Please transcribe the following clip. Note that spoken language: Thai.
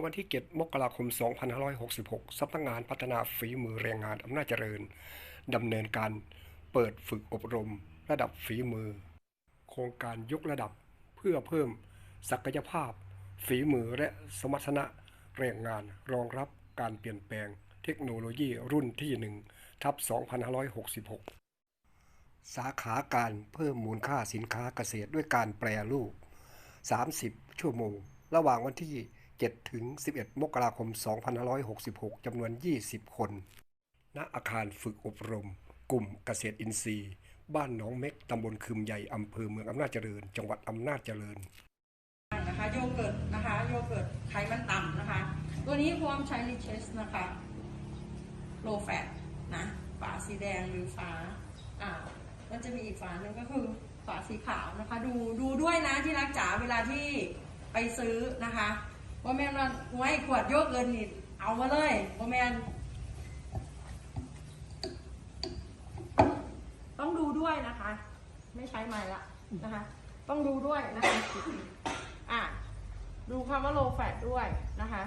อวันที่ 7 มกราคม 2566 สำนักงานพัฒนาฝีมือแรงงานอำนาจเจริญดำเนินการเปิดฝึกอบรมระดับฝีมือ โครงการยกระดับเพื่อเพิ่มศักยภาพ ฝีมือและสมรรถนะแรงงานรองรับการเปลี่ยนแปลงเทคโนโลยีรุ่นที่1ทับ 2566 สาขาการเพิ่มมูลค่าสินค้าเกษตรด้วยการแปรรูป 30 ชั่วโมง ระหว่างวันที่ 7 ถึง 11 มกราคม 2566 จำนวน 20 คน ณ อาคารฝึกอบรม กลุ่มเกษตรอินทรีย์ บ้านหนองเม็ก ตำบลคืมใหญ่ อำเภอเมืองอำนาจเจริญ จังหวัดอำนาจเจริญนะคะโยเกิร์ตนะคะโยเกิร์ตไขมันต่ำนะคะ ตัวนี้พร้อมใช้ริเชสนะคะโลแฟตนะฝาสีแดงหรือฝาอ่ามันจะมีอีกฝาหนึ่งก็คือฝาสีขาวนะคะ ดูดูด้วยนะที่รักจ๋าเวลาที่ไปซื้อนะคะ พ่อแม่นว่าไว้ขวดโยเกินนี่เอามาเลยพ่อแม่นต้องดูด้วยนะคะ ไม่ใช้ไม้ละนะคะ ต้องดูด้วยนะคะอะดูคำว่าโลแฟตด้วยนะคะ